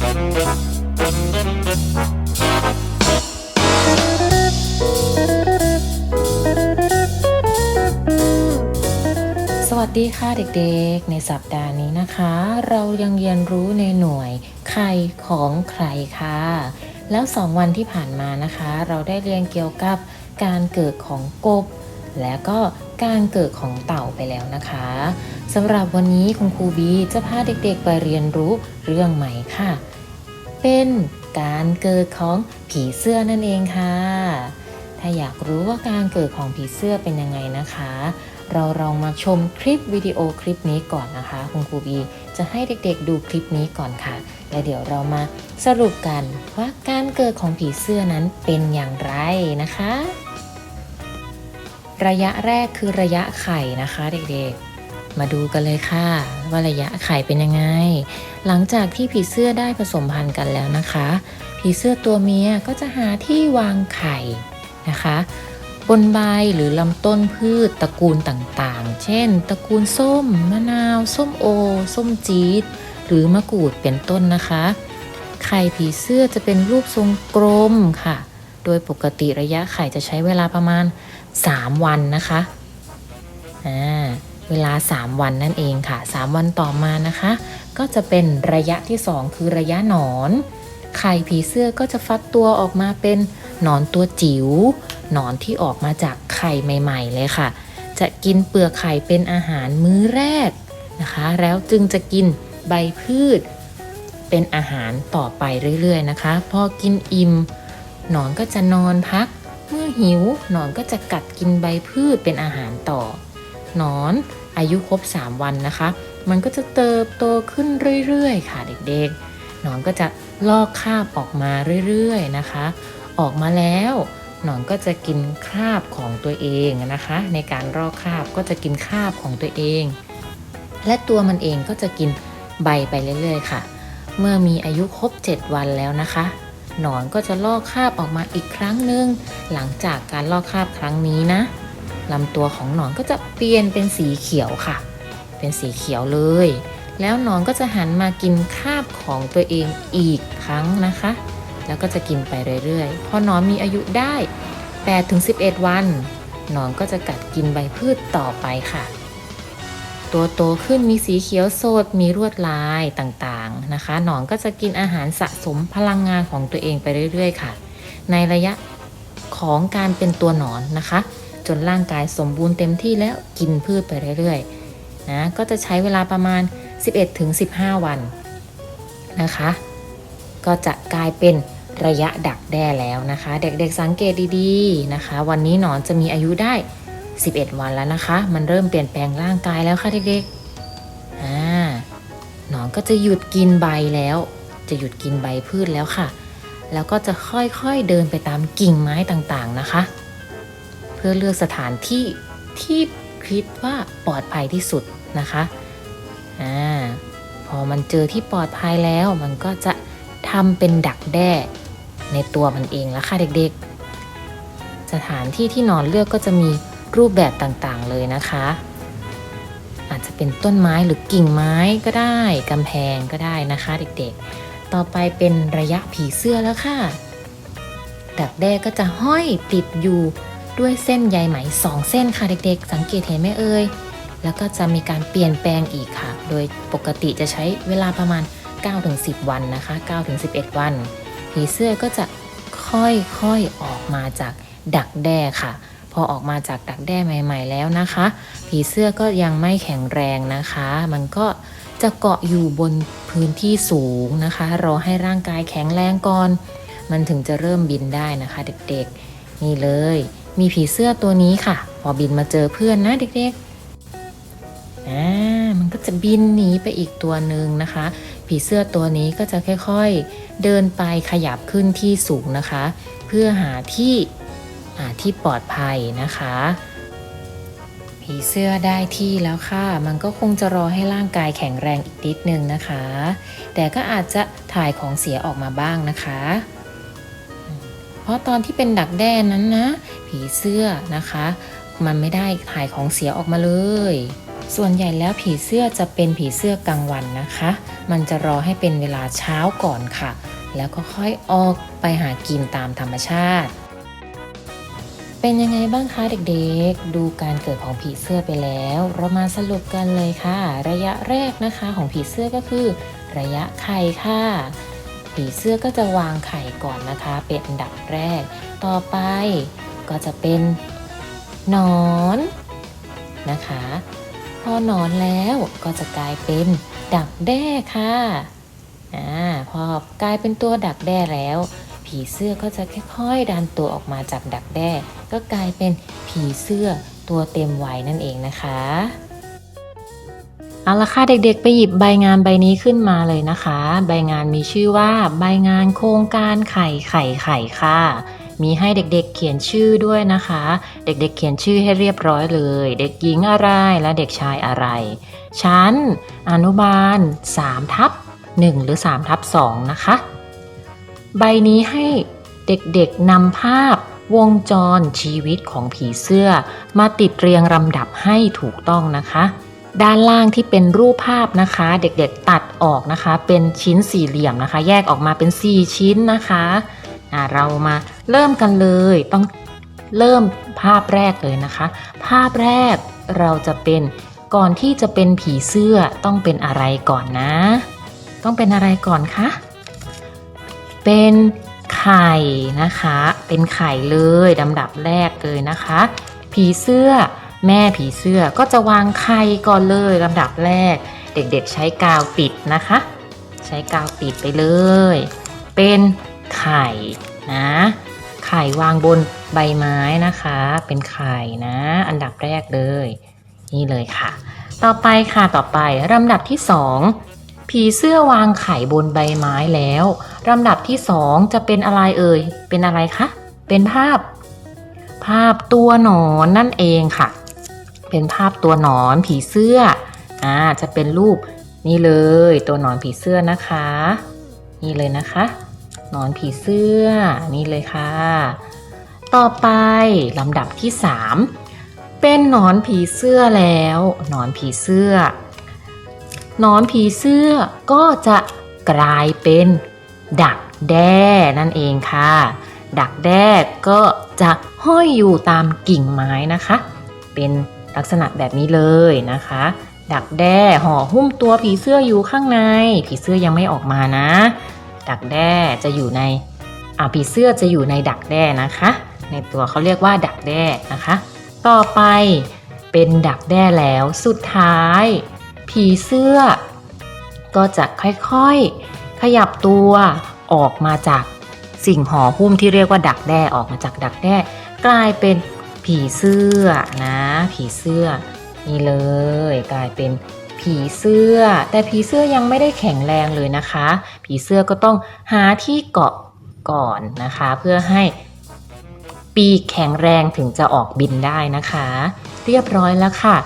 สวัสดีค่ะเด็กๆ ในสัปดาห์นี้นะคะ เรายังเรียนรู้ในหน่วยใครของใครค่ะ แล้วสองวันที่ผ่านมานะคะ เราได้เรียนเกี่ยวกับการเกิดของกบ และก็ การเกิดของเต่าไปแล้วนะคะสำหรับวันนี้คุณครูบีจะพาเด็กๆไปเรียนรู้เรื่องใหม่ค่ะ เป็นการเกิดของผีเสื้อนั่นเองค่ะ ถ้าอยากรู้ว่าการเกิดของผีเสื้อเป็นยังไงนะคะ เราลองมาชมคลิปวิดีโอคลิปนี้ก่อนนะคะ คุณครูบีจะให้เด็กๆดูคลิปนี้ก่อนค่ะ และเดี๋ยวเรามาสรุปกันว่าการเกิดของผีเสื้อนั้นเป็นอย่างไรนะคะ ระยะแรกคือระยะไข่นะคะเด็กๆ มาดูกันเลยค่ะ ว่าระยะไข่เป็นยังไง หลังจากที่ผีเสื้อได้ผสมพันธุ์กันแล้วนะคะ ผีเสื้อตัวเมียก็จะหาที่วางไข่นะคะบนใบหรือลำต้นพืชตระกูลต่างๆ เช่น ตระกูลส้ม มะนาว ส้มโอ ส้มจี๊ด หรือมะกรูดเป็นต้นนะคะ ไข่ผีเสื้อจะเป็นรูปทรงกลมค่ะ โดยปกติระยะไข่จะใช้เวลาประมาณ 3 วันนะคะเวลา 3 วันนั่นเองค่ะ 3 วันต่อมานะคะ ก็จะเป็นระยะที่ 2 คือระยะหนอนไข่ผีเสื้อก็จะฟักตัวออกมาเป็นหนอนตัวจิ๋วหนอนที่ออกมาจากไข่ใหม่ ๆ เลยค่ะ จะกินเปลือกไข่เป็นอาหารมื้อแรกนะคะ แล้วจึงจะกินใบพืช เป็นอาหารต่อไปเรื่อยๆนะคะ พอกินอิ่มหนอนก็จะนอนพัก เมื่อหิวหนอนก็จะกัดกินใบพืชเป็นอาหารต่อ หนอนอายุครบ 3 วันนะคะ มันก็จะเติบโตขึ้นเรื่อยๆ ค่ะเด็กๆ หนอนก็จะลอกคราบออกมาเรื่อยๆนะคะ ออกมาแล้วหนอนก็จะกินคราบของตัวเองนะคะ ในการลอกคราบก็จะกินคราบของตัวเอง และตัวมันเองก็จะกินใบไปเรื่อยๆ ค่ะ เมื่อมีอายุครบ 7 วันแล้วนะคะ หนอนก็จะลอกคราบออกมาอีกครั้งหนึ่งหลังจากการลอกคราบครั้งนี้นะลำตัวของหนอนก็จะเปลี่ยนเป็นสีเขียวค่ะ เป็นสีเขียวเลย แล้วหนอนก็จะหันมากินคราบของตัวเองอีกครั้งนะคะ แล้วก็จะกินไปเรื่อยๆ พอหนอนมีอายุได้8-11 วัน หนอนก็จะกัดกินใบพืชต่อไปค่ะ ตัวโตขึ้นมีสีเขียวสดมีลวดลายต่างๆนะคะ หนอนก็จะกินอาหารสะสมพลังงานของตัวเองไปเรื่อยๆ ค่ะ ในระยะของการเป็นตัวหนอนนะคะ จนร่างกายสมบูรณ์เต็มที่แล้วกินพืชไปเรื่อยๆนะก็จะใช้เวลาประมาณ 11-15 วันนะคะ ก็จะกลายเป็นระยะดักแด้แล้วนะคะ เด็กๆสังเกตดีๆนะคะ วันนี้หนอนจะมีอายุได้ 11 วันแล้วนะคะ มันเริ่มเปลี่ยนแปลงร่างกายแล้วค่ะเด็กๆอ่าหนอนก็จะหยุดกินใบแล้ว จะหยุดกินใบพืชแล้วค่ะ แล้วก็จะค่อยๆเดินไปตามกิ่งไม้ต่างๆนะคะ เพื่อเลือกสถานที่ที่คิดว่าปลอดภัยที่สุดนะคะอ่าพอมันเจอที่ปลอดภัยแล้วมันก็จะทำเป็นดักแด้ในตัวมันเองแล้วค่ะเด็กๆ สถานที่ที่นอนเลือกก็จะมี รูปแบบต่างๆเลยนะคะ อาจจะเป็นต้นไม้หรือกิ่งไม้ก็ได้กำแพงก็ได้นะคะ เด็กๆ ต่อไปเป็นระยะผีเสื้อแล้วค่ะ ดักแด้ก็จะห้อยติดอยู่ด้วยเส้นใยไหมสองเส้นค่ะเด็กๆ สังเกตเห็นไหมเอ่ยแล้วก็จะมีการเปลี่ยนแปลงอีกค่ะ โดยปกติจะใช้เวลาประมาณ 9-10 วันนะคะ9-11 วัน ผีเสื้อก็จะค่อยๆออกมาจากดักแด้ค่ะ พอออกมาจากดักแด้ใหม่ ๆ แล้วนะคะ ผีเสื้อก็ยังไม่แข็งแรงนะคะ มันก็จะเกาะอยู่บนพื้นที่สูงนะคะ รอให้ร่างกายแข็งแรงก่อน มันถึงจะเริ่มบินได้นะคะ เด็กๆ นี่เลย มีผีเสื้อตัวนี้ค่ะ พอบินมาเจอเพื่อนนะเด็กๆอ่ามันก็จะบินหนีไปอีกตัวหนึ่งนะคะ ผีเสื้อตัวนี้ก็จะค่อยๆ เดินไปขยับขึ้นที่สูงนะคะ เพื่อหาที่ ที่ปลอดภัยนะคะ ผีเสื้อได้ที่แล้วค่ะ มันก็คงจะรอให้ร่างกายแข็งแรงอีกนิดนึงนะคะ แต่ก็อาจจะถ่ายของเสียออกมาบ้างนะคะ เพราะตอนที่เป็นดักแด้นั้นนะ ผีเสื้อนะคะ มันไม่ได้ถ่ายของเสียออกมาเลยส่วนใหญ่แล้วผีเสื้อจะเป็นผีเสื้อกลางวันนะคะ มันจะรอให้เป็นเวลาเช้าก่อนค่ะ แล้วก็ค่อยออกไปหากินตามธรรมชาติ เป็นยังไงบ้างคะเด็กๆ ดูการเกิดของผีเสื้อไปแล้ว เรามาสรุปกันเลยค่ะ ระยะแรกนะคะของผีเสื้อก็คือ ระยะไข่ค่ะ ผีเสื้อก็จะวางไข่ก่อนนะคะ เป็นอันดับแรก ต่อไปก็จะเป็นหนอนนะคะ พอหนอนแล้วก็จะกลายเป็นดักแด้ค่ะอ่าพอกลายเป็นตัวดักแด้แล้ว ผีเสื้อก็จะค่อยๆดันตัวออกมาจากดักแด้ ก็กลายเป็นผีเสื้อตัวเต็มวัยนั่นเองนะคะเอาละค่ะเด็กๆ ไปหยิบใบงานใบนี้ขึ้นมาเลยนะคะ ใบงานมีชื่อว่าใบงานโครงการไข่ไข่ไข่ค่ะ มีให้เด็กๆเขียนชื่อด้วยนะคะ เด็กๆเขียนชื่อให้เรียบร้อยเลย เด็กหญิงอะไรและเด็กชายอะไร ชั้น อนุบาล3ทับ1หรือ3ทับ2นะคะ ใบนี้ให้เด็กๆนำภาพวงจรชีวิตของผีเสื้อ มาติดเรียงลำดับให้ถูกต้องนะคะ ด้านล่างที่เป็นรูปภาพนะคะ เด็กๆตัดออกนะคะ เป็นชิ้นสี่เหลี่ยมนะคะ แยกออกมาเป็น 4 ชิ้นนะคะอ่าเรามาเริ่มกันเลยต้องเริ่มภาพแรกเลยนะคะ ภาพแรกเราจะเป็นก่อนที่จะเป็นผีเสื้อต้องเป็นอะไรก่อนนะ ต้องเป็นอะไรก่อนคะ เป็นไข่นะคะ เป็นไข่เลยลำดับแรกเลยนะคะ ผีเสื้อแม่ผีเสื้อก็จะวางไข่ก่อนเลยลำดับแรก เด็กๆใช้กาวติดนะคะ ใช้กาวติดไปเลย เป็นไข่นะ ไข่วางบนใบไม้นะคะ เป็นไข่นะ อันดับแรกเลย นี่เลยค่ะ ต่อไปค่ะต่อไปลำดับที่สอง ผีเสื้อวางไข่บนใบไม้แล้วลำดับที่สองจะเป็นอะไรเอ่ย เป็นอะไรคะ เป็นภาพ ภาพตัวหนอนนั่นเองค่ะ เป็นภาพตัวหนอนผีเสื้อ อ่า จะเป็นรูปนี่เลย ตัวหนอนผีเสื้อนะคะ นี่เลยนะคะหนอนผีเสื้อ นี่เลยค่ะ ต่อไปลำดับที่สามเป็นหนอนผีเสื้อแล้ว หนอนผีเสื้อ นอนผีเสื้อก็จะกลายเป็น ดักแด้นั่นเองค่ะ ดักแด้ก็จะห้อยอยู่ตามกิ่งไม้นะคะ เป็นลักษณะแบบนี้เลยนะคะ ดักแด้ห่อหุ้มตัวผีเสื้ออยู่ข้างใน ผีเสื้อยังไม่ออกมานะ ดักแด้จะอยู่ในอ่าผีเสื้อจะอยู่ในดักแด้นะคะ ในตัวเขาเรียกว่าดักแด้นะคะ ต่อไปเป็นดักแด้แล้วสุดท้าย ผีเสื้อ ก็จะค่อยๆ ขยับตัวออกมาจากสิ่งห่อหุ้มที่เรียกว่าดักแด้ออกมาจากดักแด้กลายเป็นผีเสื้อนะ ผีเสื้อนี่เลย กลายเป็นผีเสื้อ แต่ผีเสื้อยังไม่ได้แข็งแรงเลยนะคะ ผีเสื้อก็ต้องหาที่เกาะก่อนนะคะ เพื่อให้ปีกแข็งแรงถึงจะออกบินได้นะคะ เรียบร้อยแล้วค่ะ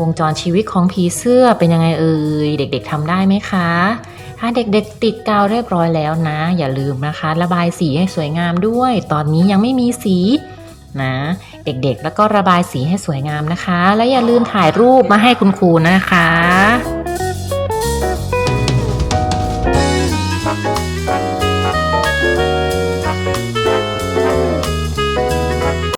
วงจรชีวิตของผีเสื้อเป็นยังไงเอ่ยเด็กๆทำได้ไหมคะ ถ้าเด็กๆ ติดกาวเรียบร้อยแล้วนะ อย่าลืมนะคะ ระบายสีให้สวยงามด้วย ตอนนี้ยังไม่มีสีนะ เด็กๆ แล้วก็ระบายสีให้สวยงามนะคะ และอย่าลืมถ่ายรูปมาให้คุณครูนะคะ